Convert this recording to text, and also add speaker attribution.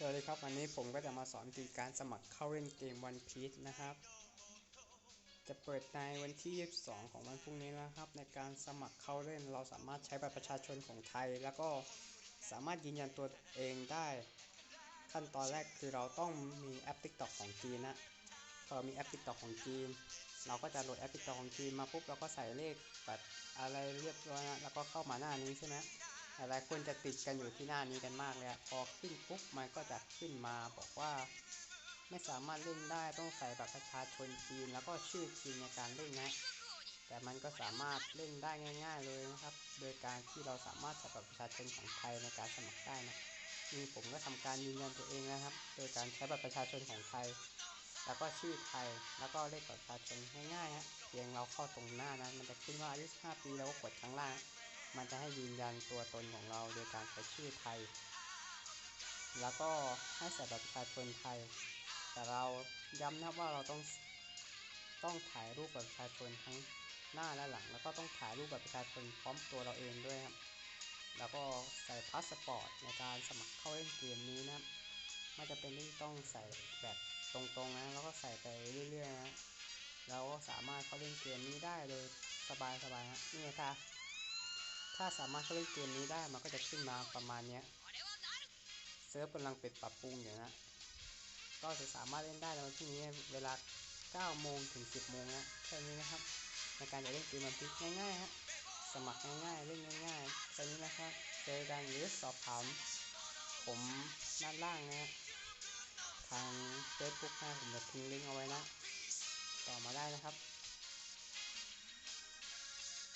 Speaker 1: สวัสดีครับวันนี้ผมก็จะมาสอนวิธีการสมัครเข้าเล่นเกม One Piece นะครับ จะเปิดในวันที่ 22 ของวันพรุ่งนี้นะครับ ในการสมัครเข้าเล่นเราสามารถใช้บัตรประชาชนของไทย แล้วก็สามารถยืนยันตัวเองได้ ขั้นตอนแรกคือเราต้องมีแอป TikTok ของจีนนะพอเรามีแอป TikTok ของจีน เราก็จะโหลดแอป TikTok ของจีนมาปุ๊บเราก็ใส่เลขบัตรอะไรเรียบร้อยนะแล้วก็เข้ามาหน้านี้ใช่ไหม หลายคนจะติดกันอยู่ที่หน้านี้กันมากเลยอะพอขึ้นปุ๊บมันก็จะขึ้นมาบอกว่า ไม่สามารถเล่นได้ต้องใส่บัตรประชาชนจีนแล้วก็ชื่อจีนในการเล่นนะแต่มันก็สามารถเล่นได้ง่าย ๆ เลยนะครับ โดยการที่เราสามารถใส่บัตรประชาชนของไทยในการสมัครได้นะนี่ผมก็ทำการยืนยันตัวเองนะครับ โดยการใช้บัตรประชาชนของไทย แล้วก็ชื่อไทยแล้วก็เลขบัตรประชาชนง่ายๆฮะเพียงเราเข้าตรงหน้านั้นมันจะขึ้นว่าอายุ15ปีแล้วก็กดข้างล่าง มันจะให้ยืนยันตัวตนของเราโดยการใช้ชื่อไทย แล้วก็ให้ใส่บัตรประชาชนไทย แต่เราย้ำนะว่าเราต้องต้องถ่ายรูปบัตรประชาชนทั้งหน้าและหลัง แล้วก็ต้องถ่ายรูปบัตรประชาชนพร้อมตัวเราเองด้วยครับ แล้วก็ใส่พาสปอร์ตในการสมัครเข้าเล่นเกมนี้นะครับไม่จะเป็นที่ต้องใส่แบบตรงๆนะ แล้วก็ใส่ไปเรื่อยๆนะเราก็สามารถเข้าเล่นเกมนี้ได้โดยสบายๆนะนี่ค่ะ ถ้าสามารถเข้าเล่นเกมนี้ได้มันก็จะขึ้นมาประมาณเนี้ยเซิร์ฟกำลังปิดปรับปรุงอยู่นะ ก็จะสามารถเล่นได้ในวันที่นี้เวลา 9 โมงถึง 10 โมงนะแค่นี้นะครับ ในการจะเล่นเกมมันพิกง่ายๆฮะสมัครง่ายๆ เล่นง่ายๆแค่นี้นะครับ เจอกันหรือสอบถามผมด้านล่างนะทาง Facebook นะผมจะทิ้งลิงก์เอาไว้นะ ต่อมาได้นะครับ